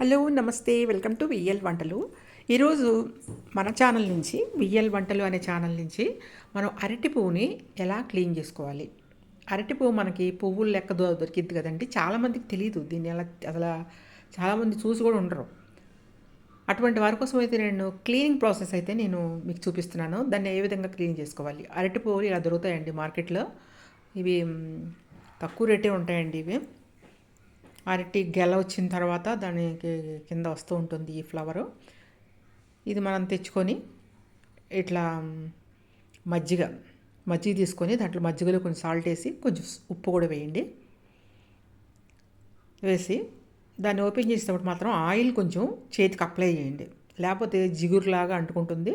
Hello నమస్తే welcome to VL వంటలు. ఈరోజు మన ఛానల్ నుంచి విఎల్ వంటలు అనే ఛానల్ నుంచి మనం అరటి పువ్వుని ఎలా క్లీన్ చేసుకోవాలి? అరటి పువ్వు మనకి పువ్వులు లెక్క దొరికిద్ది కదండి. చాలామందికి తెలియదు దీన్ని ఎలా అసలు చాలామంది చూసి కూడా ఉండరు. అటువంటి వారి కోసం అయితే నేను క్లీనింగ్ ప్రాసెస్ అయితే నేను మీకు చూపిస్తున్నాను. దాన్ని ఏ విధంగా క్లీన్ చేసుకోవాలి? అరటి పువ్వులు ఇలా దొరుకుతాయండి మార్కెట్లో. ఇవి తక్కువ రేటే ఉంటాయండి ఇవి. అరటి గెల వచ్చిన తర్వాత దానికి కింద వస్తూ ఉంటుంది ఈ ఫ్లవరు. ఇది మనం తెచ్చుకొని ఇట్లా మజ్జిగ మజ్జిగ తీసుకొని దాంట్లో మజ్జిగలో కొంచెం సాల్ట్ వేసి కొంచెం ఉప్పు కూడా వేయండి. వేసి దాన్ని ఓపెన్ చేసేటప్పుడు మాత్రం ఆయిల్ కొంచెం చేతికి అప్లై చేయండి. లేకపోతే జిగురులాగా అంటుకుంటుంది.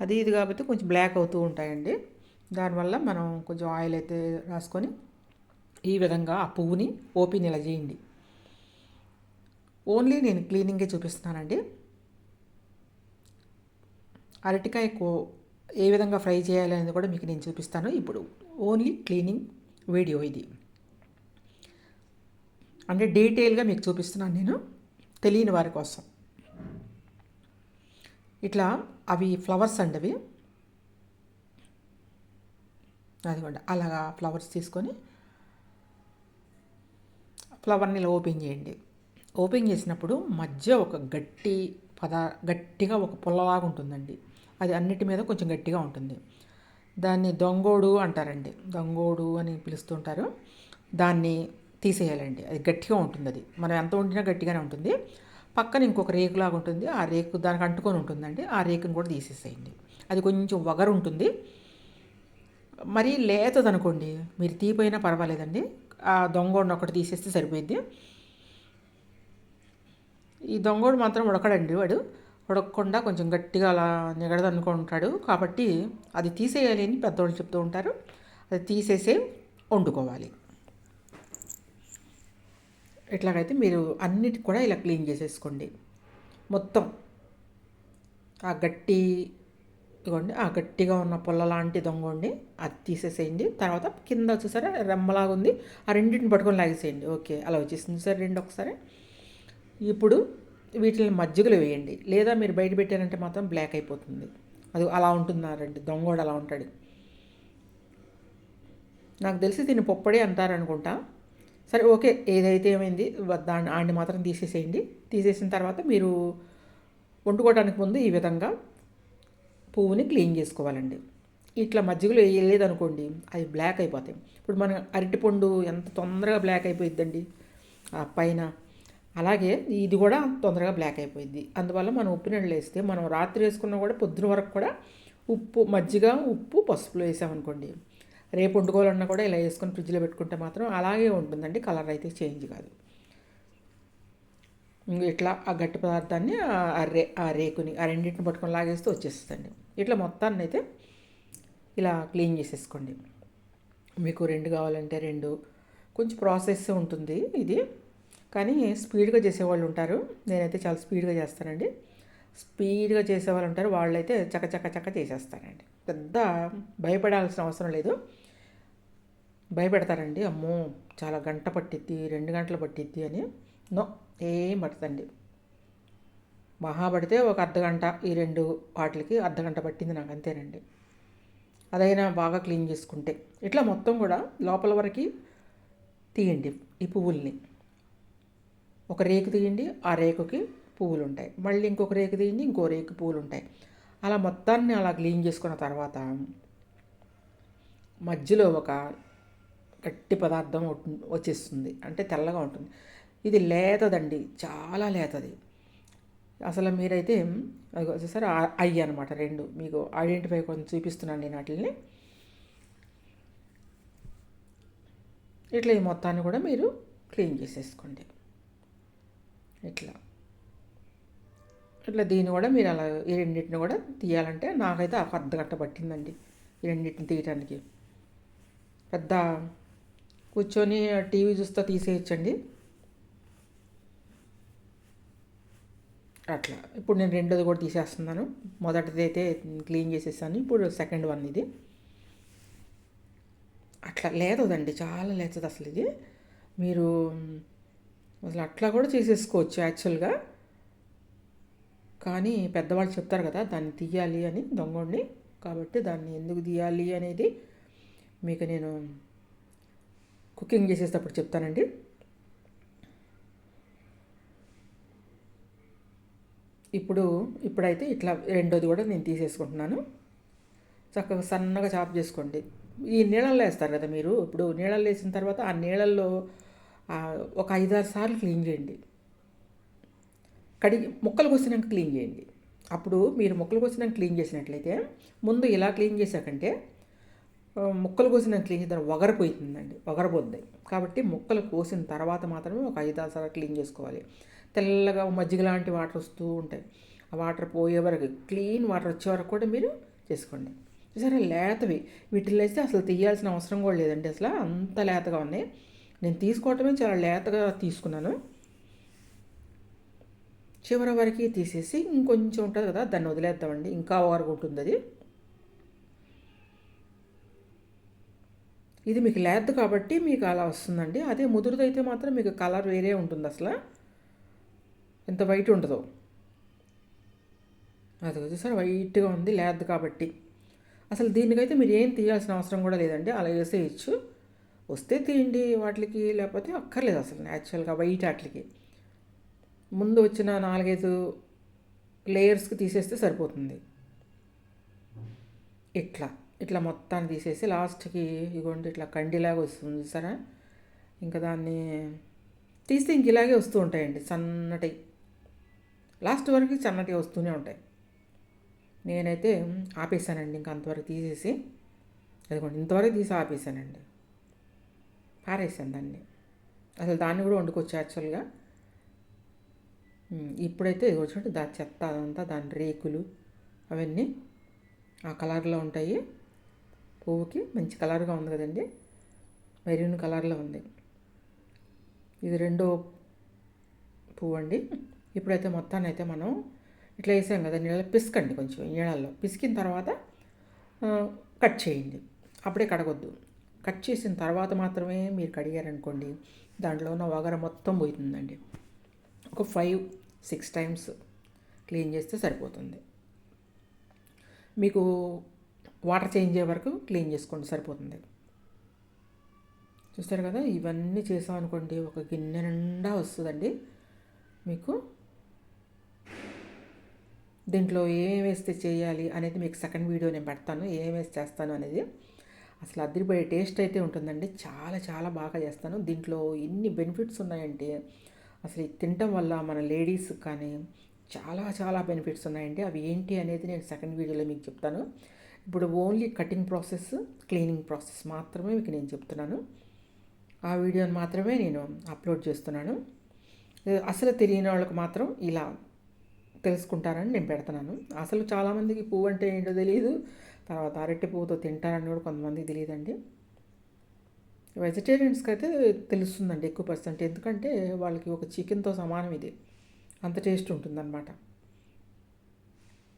అది ఇది కాబట్టి కొంచెం బ్లాక్ అవుతూ ఉంటాయండి. దానివల్ల మనం కొంచెం ఆయిల్ అయితే రాసుకొని ఈ విధంగా ఆ పువ్వుని ఓపెన్ ఇలా చేయండి. ఓన్లీ నేను క్లీనింగే చూపిస్తున్నానండి. అరటికాయ కో ఏ విధంగా ఫ్రై చేయాలి అనేది కూడా మీకు నేను చూపిస్తాను. ఇప్పుడు ఓన్లీ క్లీనింగ్ వీడియో ఇది. అంటే డీటెయిల్గా మీకు చూపిస్తున్నాను నేను తెలియని వారి కోసం. ఇట్లా అవి ఫ్లవర్స్ అండి అవి అదిగోండి అలాగా ఫ్లవర్స్ తీసుకొని ఫ్లవర్ని ఇలా ఓపెన్ చేయండి. ఓపెన్ చేసినప్పుడు మధ్య ఒక గట్టి పదా గట్టిగా ఒక పుల్లలాగా ఉంటుందండి. అది అన్నిటి మీద కొంచెం గట్టిగా ఉంటుంది. దాన్ని దొంగోడు అంటారండి. దొంగోడు అని పిలుస్తుంటారు. దాన్ని తీసేయాలండి. అది గట్టిగా ఉంటుంది అది మనం ఎంత వండినా గట్టిగానే ఉంటుంది. పక్కన ఇంకొక రేకులాగా ఉంటుంది. ఆ రేకు దానికి అంటుకొని ఉంటుందండి. ఆ రేకుని కూడా తీసేసేయండి. అది కొంచెం వగరు ఉంటుంది. మరీ లేతదనుకోండి మీరు తీపోయినా పర్వాలేదండి. ఆ దొంగోడిని ఒకటి తీసేస్తే సరిపోయింది ఈ దొంగోడు మాత్రం ఉడకడండి వాడు. ఉడకకుండా కొంచెం గట్టిగా అలా నిగడదనుకుంటాడు కాబట్టి అది తీసేయాలి అని పెద్దవాళ్ళు చెప్తూ ఉంటారు. అది తీసేసే వండుకోవాలి. ఇట్లాగైతే మీరు అన్నిటి కూడా ఇలా క్లీన్ చేసేసుకోండి. మొత్తం. ఆ గట్టి ఇదిగోండి ఆ గట్టిగా ఉన్న పొల్ల లాంటి దొంగండి అది తీసేసేయండి. తర్వాత కింద వచ్చేసరి రెమ్మలాగా ఉంది ఆ రెండింటిని పట్టుకొని లాగేసేయండి. ఓకే అలా వచ్చేసింది. సార్ రెండు ఒకసారి ఇప్పుడు వీటిని మజ్జిగలో వేయండి. లేదా మీరు బయట పెట్టారంటే మాత్రం బ్లాక్ అయిపోతుంది. అది అలా ఉంటున్నారండి దొంగోడు అలా ఉంటాడు. నాకు తెలిసి దీన్ని పొప్పడే అంటారనుకుంటా సరే ఓకే. ఏదైతే ఏమైంది దాన్ని ఆడిని మాత్రం తీసేసేయండి. తీసేసిన తర్వాత మీరు వండుకోవడానికి ముందు ఈ విధంగా పువ్వుని క్లీన్ చేసుకోవాలండి. ఇట్లా మజ్జిగలో వేయలేదనుకోండి అవి బ్లాక్ అయిపోతాయి. ఇప్పుడు మనం అరటిపండు ఎంత తొందరగా బ్లాక్ అయిపోయిద్దండి. ఆ పైన అలాగే ఇది కూడా తొందరగా బ్లాక్ అయిపోయింది. అందువల్ల మనం ఉప్పు నీళ్ళు వేస్తే మనం రాత్రి వేసుకున్నా కూడా పొద్దున వరకు కూడా ఉప్పు మజ్జిగ ఉప్పు పసుపులో వేసామనుకోండి. రేపు వండుకోవాలన్నా కూడా ఇలా వేసుకొని ఫ్రిడ్జ్లో పెట్టుకుంటే మాత్రం అలాగే ఉంటుందండి కలర్ అయితే చేంజ్ కాదు. ఇట్లా ఆ గట్టి పదార్థాన్ని ఆ- ఆ రే ఆ రేకుని ఆ రెండింటిని పట్టుకొని లాగేస్తే వచ్చేస్తుందండి. ఇట్లా మొత్తాన్ని అయితే ఇలా క్లీన్ చేసేసుకోండి. మీకు రెండు కావాలంటే రెండు కొంచెం ప్రాసెస్ ఉంటుంది ఇది. కానీ స్పీడ్గా చేసేవాళ్ళు ఉంటారు. నేనైతే చాలా స్పీడ్గా చేస్తానండి. స్పీడ్గా చేసేవాళ్ళు ఉంటారు. వాళ్ళైతే చక్క చక్క చక్క చేసేస్తారండి. పెద్ద భయపడాల్సిన అవసరం లేదు. భయపెడతారండి. అమ్మో చాలా గంట పట్టిద్ది రెండు గంటలు పట్టిద్ది అని. నో ఏం పడుతుంది మహా పడితే ఒక అర్ధగంట ఈ రెండు వాటికి అర్ధగంట పట్టింది నాకు అంతేనండి. అదైనా బాగా క్లీన్ చేసుకుంటే. ఇట్లా మొత్తం కూడా లోపల వరకు తీయండి ఈ పువ్వుల్ని. ఒక రేకు తీయండి ఆ రేకుకి పువ్వులు ఉంటాయి మళ్ళీ ఇంకొక రేకు తీయండి ఇంకో రేకు పువ్వులు ఉంటాయి అలా మొత్తాన్ని అలా క్లీన్ చేసుకున్న తర్వాత మధ్యలో ఒక గట్టి పదార్థం వచ్చేస్తుంది. అంటే తెల్లగా ఉంటుంది. ఇది లేతదండి. చాలా లేతది. అసలు మీరైతే అది వచ్చేసరి అయ్యి అనమాట రెండు. మీకు ఐడెంటిఫై కొంచెం చూపిస్తున్నాను నేను వాటిని ఇట్లా ఈ మొత్తాన్ని కూడా మీరు క్లీన్ చేసేసుకోండి. ఇట్లా. ఇట్లా దీన్ని కూడా మీరు అలా ఈ రెండింటిని కూడా తీయాలంటే నాకైతే ఒక అర్ధ పట్టిందండి ఈ రెండింటిని తీయటానికి. పెద్ద కూర్చొని టీవీ చూస్తూ తీసేయచ్చండి. అట్లా. ఇప్పుడు నేను రెండోది కూడా తీసేస్తున్నాను. మొదటిది అయితే క్లీన్ చేసేసాను. ఇప్పుడు సెకండ్ వన్ ఇది. అట్లా లేదండి చాలా లేతది అసలు ఇది. మీరు అసలు అట్లా కూడా చేసేసుకోవచ్చు యాక్చువల్గా. కానీ పెద్దవాళ్ళు చెప్తారు కదా దాన్ని తీయాలి అని దొంగోడిని. కాబట్టి దాన్ని ఎందుకు తీయాలి అనేది మీకు నేను కుకింగ్ చేసేటప్పుడు చెప్తానండి. ఇప్పుడు ఇప్పుడైతే ఇట్లా రెండోది కూడా నేను తీసేసుకుంటున్నాను. చక్కగా సన్నగా చాప్ చేసుకోండి. ఈ నీళ్ళల్లో వేస్తారు కదా మీరు? ఇప్పుడు నీళ్ళల్లో వేసిన తర్వాత ఆ నీళ్ళల్లో ఒక ఐదారు సార్లు క్లీన్ చేయండి. కడిగి ముక్కలు కోసినాక క్లీన్ చేయండి. అప్పుడు మీరు ముక్కలు కోసినాక క్లీన్ చేసినట్లయితే ముందు ఇలా క్లీన్ చేశాకంటే ముక్కలు కోసినాక క్లీన్ చేద్దాం వగరపోతుందండి వగరపోద్ది కాబట్టి ముక్కలు కోసిన తర్వాత మాత్రమే ఒక ఐదు ఆరు సార్లు క్లీన్ చేసుకోవాలి. తెల్లగా మజ్జిగ లాంటి వాటర్ వస్తూ ఉంటాయి. ఆ వాటర్ పోయే వరకు క్లీన్ వాటర్ వచ్చే వరకు కూడా మీరు చేసుకోండి. సరే లేతవి. వీటిల్లో అయితే అసలు తీయాల్సిన అవసరం కూడా లేదండి. అసలు అంత లేతగా ఉన్నాయి. నేను తీసుకోవటమే చాలా లేతగా తీసుకున్నాను. చివరి వరకు తీసేసి ఇంకొంచెం ఉంటుంది కదా దాన్ని వదిలేద్దామండి. ఇంకా వరకు ఉంటుంది అది. ఇది మీకు లేదు కాబట్టి మీకు అలా వస్తుందండి. అదే ముదురుదైతే మాత్రం మీకు కలర్ వేరే ఉంటుంది అసలు. ఎంత వైట్ ఉండదు. అది వచ్చేసరి వైట్గా ఉంది లేదు కాబట్టి. అసలు దీనికైతే మీరు ఏం తీయాల్సిన అవసరం కూడా లేదండి. అలా వేసేయచ్చు. వస్తే తీయండి వాటికి లేకపోతే అక్కర్లేదు అసలు న్యాచురల్గా వైట్ వాటికి. ముందు వచ్చిన నాలుగైదు లేయర్స్కి తీసేస్తే సరిపోతుంది. ఇట్లా ఇట్లా మొత్తాన్ని తీసేసి లాస్ట్కి ఇగోండి ఇట్లా కండిలాగా వస్తుంది సరే ఇంకా దాన్ని తీస్తే ఇంక ఇలాగే వస్తూ ఉంటాయండి సన్నటి. లాస్ట్ వరకు సన్నటి వస్తూనే ఉంటాయి. నేనైతే ఆపేసానండి ఇంకా అంతవరకు తీసేసి. అదిగోండి ఇంతవరకు తీసి ఆపేసానండి. పారేసాను దాన్ని. అసలు దాన్ని కూడా వండుకోవచ్చు యాక్చువల్గా? ఇప్పుడైతే చూడండి దాని దా చెత్త అదంతా దాని రేకులు అవన్నీ ఆ కలర్లో ఉంటాయి. పువ్వుకి మంచి కలర్గా ఉంది కదండి. మెరూన్ కలర్లో ఉంది. ఇది రెండో పువ్వు అండి ఇప్పుడైతే మొత్తాన్ని అయితే మనం ఇట్లా వేసాం కదా నీళ్ళలో పిసకండి కొంచెం నీళ్ళల్లో. పిసికిన తర్వాత కట్ చేయండి. అప్పుడే కడగొద్దు. కట్ చేసిన తర్వాత మాత్రమే మీరు కడిగారనుకోండి దాంట్లో ఉన్న వగర మొత్తం పోతుందండి. ఒక ఫైవ్ సిక్స్ టైమ్స్ క్లీన్ చేస్తే సరిపోతుంది. మీకు వాటర్ చేంజ్ అయ్యే వరకు క్లీన్ చేసుకోండి సరిపోతుంది. చూస్తారు కదా ఇవన్నీ చేసాం అనుకోండి ఒక గిన్నె నిండా వస్తుందండి. మీకు దీంట్లో ఏం వేస్తే చేయాలి అనేది మీకు సెకండ్ వీడియో నేను పెడతాను ఏం వేసి చేస్తాను అనేది. అసలు అదిరిపోయే టేస్ట్ అయితే ఉంటుందండి. చాలా చాలా బాగా చేస్తాను. దీంట్లో ఎన్ని బెనిఫిట్స్ ఉన్నాయంటే అసలు తినటం వల్ల మన లేడీస్ కానీ చాలా చాలా బెనిఫిట్స్ ఉన్నాయండి. అవి ఏంటి అనేది నేను సెకండ్ వీడియోలో మీకు చెప్తాను. ఇప్పుడు only cutting process cleaning process మాత్రమే మీకు నేను చెప్తున్నాను. ఆ వీడియోని మాత్రమే నేను అప్లోడ్ చేస్తున్నాను. అసలు తెలియని వాళ్ళకి మాత్రం ఇలా తెలుసుకుంటారని నేను పెడుతున్నాను అసలు చాలామందికి పువ్వు అంటే ఏంటో తెలియదు తర్వాత అరటి పువ్వుతో తింటారని కూడా కొంతమందికి తెలియదండి. వెజిటేరియన్స్కి అయితే తెలుస్తుందండి ఎక్కువ పర్సెంట్ ఎందుకంటే వాళ్ళకి ఒక చికెన్తో సమానం ఇది. అంత టేస్ట్ ఉంటుందన్నమాట.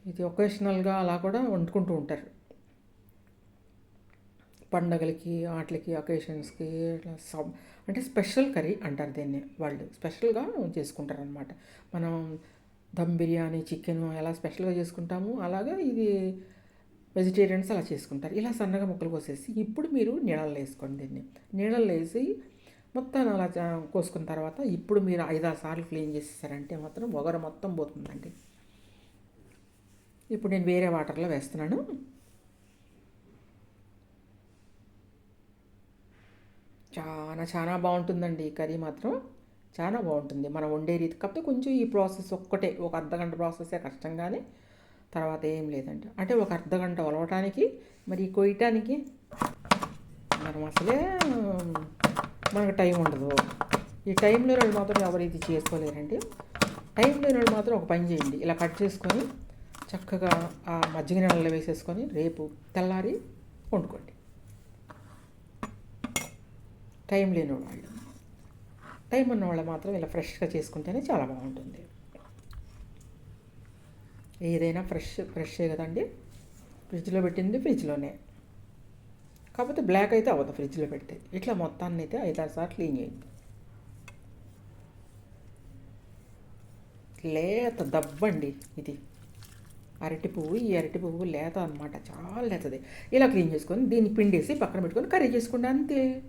ఇది ఒకేషనల్గా అలా కూడా వండుకుంటూ ఉంటారు. పండగలకి వాటికి అకేషన్స్కి ఇట్లా సబ్ అంటే స్పెషల్ కర్రీ అంటారు దీన్ని వాళ్ళు. స్పెషల్గా చేసుకుంటారు అనమాట మనం దమ్ బిర్యానీ చికెన్ ఎలా స్పెషల్గా చేసుకుంటాము అలాగా ఇది వెజిటేరియన్స్ అలా చేసుకుంటారు. ఇలా సన్నగా ముక్కలు కోసేసి ఇప్పుడు మీరు నీళ్ళల్లో వేసుకోండి దీన్ని. నీళ్ళల్లో వేసి మొత్తం అలా కోసుకున్న తర్వాత ఇప్పుడు మీరు ఐదారు సార్లు క్లీన్ చేసేసారంటే మాత్రం ఒగర మొత్తం పోతుందండి. ఇప్పుడు నేను వేరే వాటర్లో వేస్తున్నాను. చాలా చాలా బాగుంటుందండి ఈ కర్రీ మాత్రం. చాలా బాగుంటుంది. మనం వండే రీతి. కాకపోతే కొంచెం ఈ ప్రాసెస్ ఒక్కటే ఒక అర్ధగంట ప్రాసెసే కష్టంగానే తర్వాత ఏం లేదండి. అంటే ఒక అర్ధగంట ఒలవటానికి మరి కొయ్యటానికి మనం అసలే మనకు టైం ఉండదు. ఈ టైం లేని వాళ్ళు మాత్రం ఎవరు ఇది చేసుకోలేరండి. టైం లేని వాళ్ళు మాత్రం ఒక పని చేయండి. ఇలా కట్ చేసుకొని చక్కగా ఆ మజ్జిగ నీళ్ళలో వేసేసుకొని రేపు తెల్లారి వండుకోండి. టైం లేని వాళ్ళు. టైం ఉన్న వాళ్ళు మాత్రం ఇలా ఫ్రెష్గా చేసుకుంటేనే చాలా బాగుంటుంది. ఏదైనా ఫ్రెష్ ఫ్రెషే కదండి. ఫ్రిడ్జ్లో పెట్టింది ఫ్రిడ్జ్లోనే. కాకపోతే బ్లాక్ అయితే అవ్వదు ఫ్రిడ్జ్లో పెడితే. ఇట్లా మొత్తాన్ని అయితే ఐదారు సార్లు క్లీన్ చేయండి. లేత దబ్బండి ఇది. అరటి పువ్వు ఈ అరటి పువ్వు లేత అనమాట చాలా లేతది. ఇలా క్లీన్ చేసుకొని దీన్ని పిండేసి పక్కన పెట్టుకొని కర్రీ చేసుకుంటే అంతే.